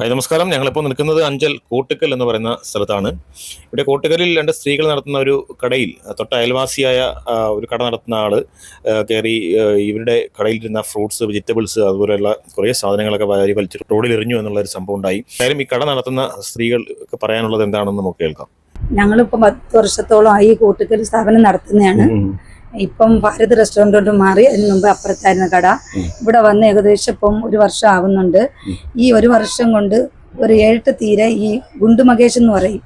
Hi നമസ്കാരം. ഞങ്ങളിപ്പോൾ നിൽക്കുന്നത് അഞ്ചൽ കോട്ടുക്കൽ എന്ന് പറയുന്ന സ്ഥലത്താണ്. ഇവിടെ കോട്ടുക്കലിൽ രണ്ട് സ്ത്രീകൾ നടത്തുന്ന ഒരു കടയിൽ തൊട്ട അയൽവാസിയായ ഒരു കട നടത്തുന്ന ആൾ കയറി ഇവരുടെ കടയിലിരുന്ന ഫ്രൂട്ട്സ് വെജിറ്റബിൾസ് അതുപോലെയുള്ള കുറേ സാധനങ്ങളൊക്കെ വാരി വലിച്ച് റോഡിൽ എറിഞ്ഞു എന്നുള്ള ഒരു സംഭവം ഉണ്ടായി. എന്തായാലും ഈ കട നടത്തുന്ന സ്ത്രീകൾക്ക് പറയാനുള്ളത് എന്താണെന്ന് നമുക്ക് കേൾക്കാം. ഞങ്ങളിപ്പോൾ പത്ത് വർഷത്തോളമായി ഈ കൂട്ടുകൽ സ്ഥാപനം നടത്തുന്നതാണ്. ഇപ്പം ഭാരത് റെസ്റ്റോറന്റോട്ട് മാറി അതിന് മുമ്പ് അപ്പുറത്തായിരുന്ന കട. ഇവിടെ വന്ന് ഏകദേശം ഇപ്പം ഒരു വർഷം ആകുന്നുണ്ട് ഈ ഒരു വർഷം കൊണ്ട് ഒരു ഏഴെട്ട് തീരെ ഈ ഗുണ്ടു മകേഷ് എന്ന് പറയും.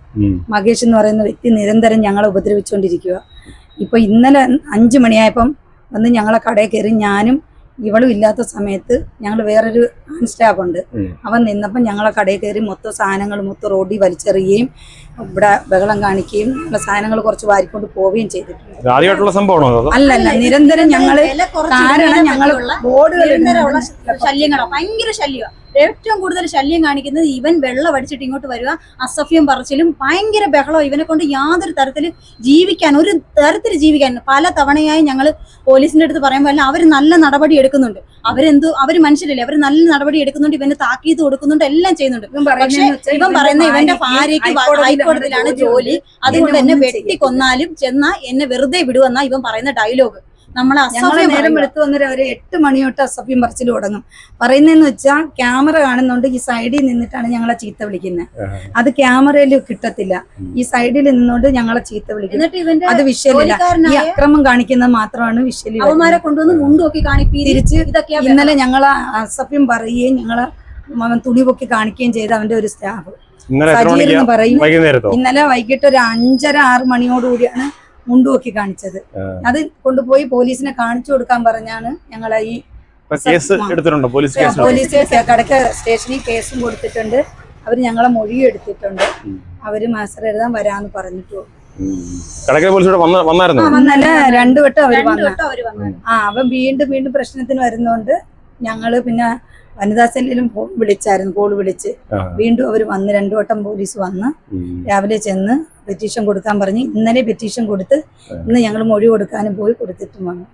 മകേഷ് എന്ന് പറയുന്ന വ്യക്തി നിരന്തരം ഞങ്ങളെ ഉപദ്രവിച്ചുകൊണ്ടിരിക്കുക. ഇപ്പൊ ഇന്നലെ അഞ്ചു മണിയായപ്പം വന്ന് ഞങ്ങളെ കടയിൽ കയറി ഞാനും ഇവളും ഇല്ലാത്ത സമയത്ത് ഞങ്ങൾ വേറൊരു സ്റ്റാഫ് ഉണ്ട്. അവൻ നിന്നപ്പം ഞങ്ങളെ കടയിൽ കയറി മൊത്തം സാധനങ്ങൾ മൊത്തം റോഡിൽ വലിച്ചെറിയുകയും ഇവിടെ ബഹളം കാണിക്കുകയും ഞങ്ങളെ സാധനങ്ങൾ കുറച്ച് വാരിക്കൊണ്ട് പോവുകയും ചെയ്തിട്ടുണ്ട്. അല്ലല്ല നിരന്തരം ഞങ്ങൾ കാരണം ഞങ്ങൾ ബോർഡുകൾ ഭയങ്കര ശല്യമാണ് ഏറ്റവും കൂടുതൽ ശല്യം കാണിക്കുന്നത് ഇവൻ വെള്ളം അടിച്ചിട്ട് ഇങ്ങോട്ട് വരിക അസഫ്യം പറച്ചിലും ഭയങ്കര ബഹളം ഇവനെ കൊണ്ട് യാതൊരു തരത്തിൽ ജീവിക്കാൻ ഒരു തരത്തിൽ ജീവിക്കാൻ പല തവണയായി ഞങ്ങൾ പോലീസിന്റെ അടുത്ത് പറയുമ്പോൾ അല്ല അവർ നല്ല നടപടി എടുക്കുന്നുണ്ട്. അവരെന്തോ അവർ മനുഷ്യരല്ലേ അവർ നല്ല നടപടി എടുക്കുന്നുണ്ട് ഇവന് താക്കീത് കൊടുക്കുന്നുണ്ട് എല്ലാം ചെയ്യുന്നുണ്ട്. പക്ഷേ ഇവൻ പറയുന്ന ഇവന്റെ ഭാര്യയ്ക്ക് ഹൈക്കോടതിയിലാണ് ജോലി. അതുകൊണ്ട് എന്നെ വെട്ടിക്കൊന്നാലും ചെന്നാ എന്നെ വെറുതെ വിടുവെന്നാ ഇവൻ പറയുന്ന ഡയലോഗ്. അസഭ്യം നേരം എടുത്തു വന്നൊരു ഒരു എട്ട് മണി തൊട്ട് അസഭ്യം പറിച്ചിൽ തുടങ്ങും. പറയുന്നതെന്ന് വെച്ചാൽ ക്യാമറ കാണുന്നുണ്ട് ഈ സൈഡിൽ നിന്നിട്ടാണ് ഞങ്ങളെ ചീത്ത വിളിക്കുന്നത് അത് ക്യാമറയിൽ കിട്ടത്തില്ല. ഈ സൈഡിൽ നിന്നുകൊണ്ട് ഞങ്ങളെ ചീത്ത വിളിക്കുന്നത് അത് വിഷയമില്ല ഈ അക്രമം കാണിക്കുന്നത് മാത്രമാണ് വിഷയം അവന്മാരെ കൊണ്ടുവന്ന് മുണ്ടുമൊക്കെ കാണിപ്പീര് തിരിച്ച് ഇന്നലെ ഞങ്ങളെ അസഭ്യം പറയുകയും ഞങ്ങളെ അവൻ തുണി പൊക്കി കാണിക്കുകയും ചെയ്ത അവന്റെ ഒരു സ്റ്റാഫ്. സജീർ എന്ന് പറയും ഇന്നലെ വൈകിട്ട് ഒരു അഞ്ചര ആറ് മണിയോടുകൂടിയാണ് മുണ്ടുപൊക്കി കാണിച്ചത്. അത് കൊണ്ടുപോയി പോലീസിനെ കാണിച്ചു കൊടുക്കാൻ പറഞ്ഞാണ് ഞങ്ങൾ ഈ കേസ് എടുത്തിട്ടുണ്ടോ? പോലീസ് കേസ് പോലീസ് കടക്ക സ്റ്റേഷനിൽ കേസും കൊടുത്തിട്ടുണ്ട്. അവർ ഞങ്ങളെ മൊഴി എടുത്തിട്ടുണ്ട് അവർ മാസ്റ്റർ എഴുതാൻ വരാന്ന് പറഞ്ഞിട്ടു. രണ്ടുവട്ടം പോലീസ് വന്ന വന്നായിരുന്നു? ഇന്നലെ രണ്ടു വട്ടം അവർ രണ്ടു വട്ടം അവർ വന്നു ആ അവൻ വീണ്ടും വീണ്ടും പ്രശ്നത്തിന് വരുന്നോണ്ട് ഞങ്ങൾ പിന്നെ വനിതാ സെല്ലിലും ഫോൺ വിളിച്ചായിരുന്നു കോൾ വിളിച്ച്. വീണ്ടും അവർ വന്ന് രണ്ടു വട്ടം പോലീസ് വന്ന് രാവിലെ ചെന്ന് പെറ്റീഷൻ കൊടുക്കാൻ പറഞ്ഞ് ഇന്നലെ പെറ്റീഷൻ കൊടുത്ത് ഇന്ന് ഞങ്ങൾ മൊഴി കൊടുക്കാനും പോയി കൊടുത്തിട്ടും വന്നു.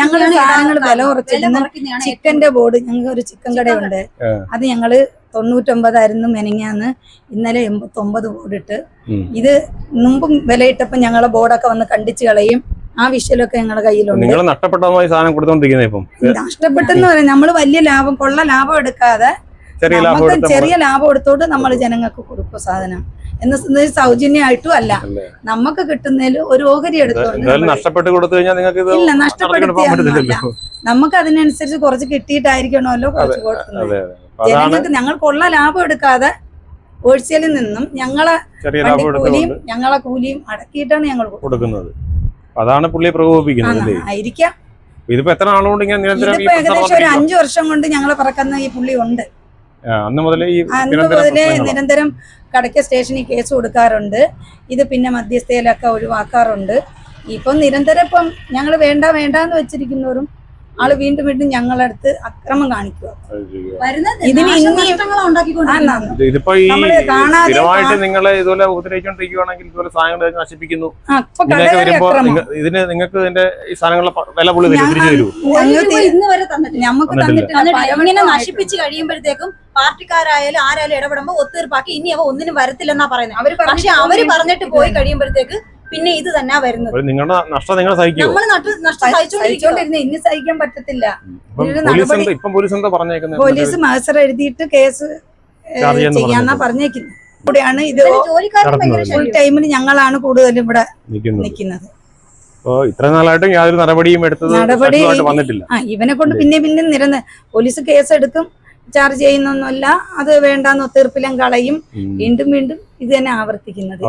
ഞങ്ങൾ സാധനങ്ങൾ വില. കുറച്ചിരുന്നു. ചിക്കന്റെ ബോർഡ് ഞങ്ങൾക്ക് ഒരു ചിക്കൻ കടയുണ്ട്. അത് ഞങ്ങൾ തൊണ്ണൂറ്റൊമ്പതായിരുന്നു മെനങ്ങാന്ന് ഇന്നലെ എൺപത്തൊമ്പത് ബോർഡിട്ട് ഇത് മുമ്പും വിലയിട്ടപ്പോ ഞങ്ങളെ ബോർഡൊക്കെ വന്ന് കണ്ടിച്ച് കളയും. ആ വിഷയിലൊക്കെ ഞങ്ങളുടെ കയ്യിലുണ്ട്. നിങ്ങൾ നഷ്ടപ്പെട്ടതുമായി സാധനം കൊടുത്തോണ്ടിരിക്കുന്നത് ഇപ്പം? നഷ്ടപ്പെട്ടെന്ന് പറയാം നമ്മൾ വലിയ ലാഭം കൊള്ള ലാഭം എടുക്കാതെ ചെറിയ ലാഭം ചെറിയ ലാഭം എടുത്തോണ്ട് നമ്മൾ ജനങ്ങൾക്ക് കൊടുക്കും സാധനം. എന്ന് സൗജന്യമായിട്ടും അല്ല. നമുക്ക് കിട്ടുന്നതിൽ ഒരു ഓഹരി എടുത്തോണ്ട് കൊടുത്തു കഴിഞ്ഞാൽ നിങ്ങൾക്ക് ഇല്ല പോകാൻ നമുക്ക് അതിനനുസരിച്ച് കുറച്ച് കിട്ടിയിട്ടായിരിക്കണമല്ലോ കുറച്ച് കൊടുക്കുന്നത്. ജനങ്ങൾക്ക് ഞങ്ങൾ കൊള്ള ലാഭം എടുക്കാതെ ഒഴിച്ചലിൽ നിന്നും ഞങ്ങളെ കൂലിയും ഞങ്ങളെ കൂലിയും അടക്കിയിട്ടാണ് ഞങ്ങൾ കൊടുക്കുന്നത്. അതാണ് പുള്ളിയെ പ്രകോപിപ്പിക്കുന്നത് അല്ലേ? ആ, ആയിരിക്കാം. ഇതിപ്പോ എത്ര നാളുകൊണ്ട് ഇങ്ങനെ നിരന്തരം ഈ ഇതിപ്പോ ഏകദേശം ഒരു? അഞ്ചു വർഷം കൊണ്ട് ഞങ്ങളെ പറക്കുന്ന ഈ പുള്ളി ഉണ്ട്. ആ, അന്ന് മുതലേ ഈ അന്ന് നിരന്തരം മുതലേ പ്രശ്നങ്ങളാ. നിരന്തരം കടയ്ക്ക സ്റ്റേഷനിൽ കേസ് കൊടുക്കാറുണ്ട്. ഇത് പിന്നെ മധ്യസ്ഥയിലൊക്കെ ഒഴിവാക്കാറുണ്ട്. ഇപ്പം നിരന്തരം ഇപ്പം ഞങ്ങൾ വേണ്ട വേണ്ടാന്ന് വെച്ചിരിക്കുന്നവരും ആൾ വീണ്ടും വീണ്ടും ഞങ്ങളടുത്ത് അക്രമം കാണിക്കുക. ഇതിന് സ്ഥിരമായിട്ട് നിങ്ങളെ ഇതുപോലെ ഉപദ്രവിച്ചോണ്ടിരിക്കുകയാണെങ്കിൽ ഇതുപോലെ സാധനങ്ങൾ നശിപ്പിക്കുന്നു. വരുമ്പോ ഇതിന് നിങ്ങൾക്ക് ഇതിന്റെ ഈ സാധനങ്ങളുടെ വില പുള്ളി തരും തിരിച്ചു തരൂ ഒരു ഇന്ന് വരെ തന്നിട്ട് നമുക്ക് ഇങ്ങനെ. നശിപ്പിച്ച് കഴിയുമ്പോഴത്തേക്കും പാർട്ടിക്കാരായാലും ആരായാലും ഇടപെടുമ്പോ ഒത്തീർപ്പാക്കി ഇനി അവ ഒന്നിനും വരത്തില്ലെന്നാ പറയുന്നത് അവർ പക്ഷെ അവർ പറഞ്ഞിട്ട് പോയി കഴിയുമ്പോഴത്തേക്ക് പിന്നെ ഇത് തന്നെ വരുന്നത്. നിങ്ങളുടെ നഷ്ടം നിങ്ങൾ സഹിക്കും നമ്മൾ നഷ്ടം സഹിച്ചോണ്ടിരുന്ന ഇനി സഹിക്കാൻ പറ്റത്തില്ല. പോലീസ് മാസ്റ്റർ പോലീസ് എന്താ പറഞ്ഞേക്കുന്നത് പോലീസ് മത്സരം എഴുതിയിട്ട് കേസ് ചാർജ് ചെയ്യാന്ന് പറഞ്ഞേക്കുന്നത്. ഇവിടെയാണ് ഇത്. ഫുൾ ടൈമിൽ ഞങ്ങളാണ് കൂടുതലും ഇവിടെ നിൽക്കുന്നത്. ഇത്ര നാളായിട്ടും യാതൊരു നടപടിയും എടുത്തത് നടപടി- വന്നിട്ടില്ല. ആ ഇവനെ കൊണ്ട് പിന്നെ പിന്നെ നിരന്ന് പോലീസ് കേസ് എടുക്കും ചാർജ് ചെയ്യുന്നൊന്നുമല്ല അത് വേണ്ടാന്ന് ഒത്തീർപ്പിലും കളയും. വീണ്ടും വീണ്ടും ഇത് തന്നെ ആവർത്തിക്കുന്നത്.